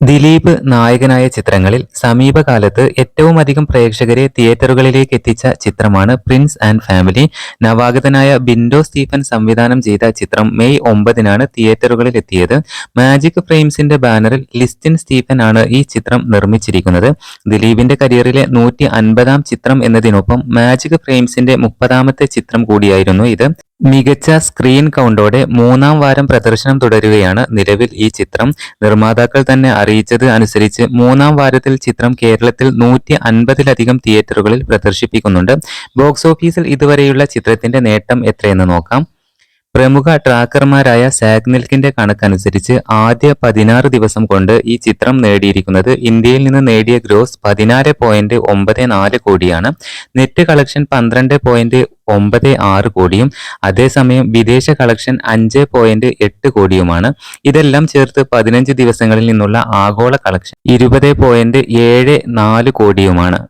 ദിലീപ് നായകനായ ചിത്രങ്ങളിൽ സമീപകാലത്ത് ഏറ്റവും അധികം പ്രേക്ഷകരെ തിയേറ്ററുകളിലേക്ക് എത്തിച്ച ചിത്രമാണ് പ്രിൻസ് ആൻഡ് ഫാമിലി. നവാഗതനായ ബിൻഡോ സ്റ്റീഫൻ സംവിധാനം ചെയ്ത ചിത്രം മെയ് ഒമ്പതിനാണ് തിയേറ്ററുകളിൽ എത്തിയത്. മാജിക് ഫ്രെയിംസിന്റെ ബാനറിൽ ലിസ്റ്റിൻ സ്റ്റീഫൻ ആണ് ഈ ചിത്രം നിർമ്മിച്ചിരിക്കുന്നത്. ദിലീപിന്റെ കരിയറിലെ നൂറ്റി അൻപതാം ചിത്രം എന്നതിനൊപ്പം മാജിക് ഫ്രെയിംസിന്റെ മുപ്പതാമത്തെ ചിത്രം കൂടിയായിരുന്നു ഇത്. മികച്ച സ്ക്രീൻ കൗണ്ടോടെ മൂന്നാം വാരം പ്രദർശനം തുടരുകയാണ് നിലവിൽ ഈ ചിത്രം. നിർമ്മാതാക്കൾ തന്നെ അറിയിച്ചത് അനുസരിച്ച് മൂന്നാം വാരത്തിൽ ചിത്രം കേരളത്തിൽ നൂറ്റി അൻപതിലധികം തിയേറ്ററുകളിൽ പ്രദർശിപ്പിക്കുന്നുണ്ട്. ബോക്സ് ഓഫീസിൽ ഇതുവരെയുള്ള ചിത്രത്തിന്റെ നേട്ടം എത്രയെന്ന് നോക്കാം. പ്രമുഖ ട്രാക്കർമാരായ സാഗ്നിൽക്കിന്റെ കണക്കനുസരിച്ച് ആദ്യ പതിനാറ് ദിവസം കൊണ്ട് ഈ ചിത്രം നേടിയിരിക്കുന്നത് ഇന്ത്യയിൽ നിന്ന് നേടിയ ഗ്രോസ് പതിനാറ് പോയിന്റ് ഒമ്പത് നാല് കോടിയാണ്. നെറ്റ് കളക്ഷൻ പന്ത്രണ്ട് പോയിന്റ് ഒമ്പത് ആറ് കോടിയും അതേസമയം വിദേശ കളക്ഷൻ അഞ്ച് പോയിന്റ് എട്ട് കോടിയുമാണ്. ഇതെല്ലാം ചേർത്ത് പതിനഞ്ച് ദിവസങ്ങളിൽ നിന്നുള്ള ആഗോള കളക്ഷൻ ഇരുപത് പോയിന്റ് ഏഴ് നാല് കോടിയുമാണ്.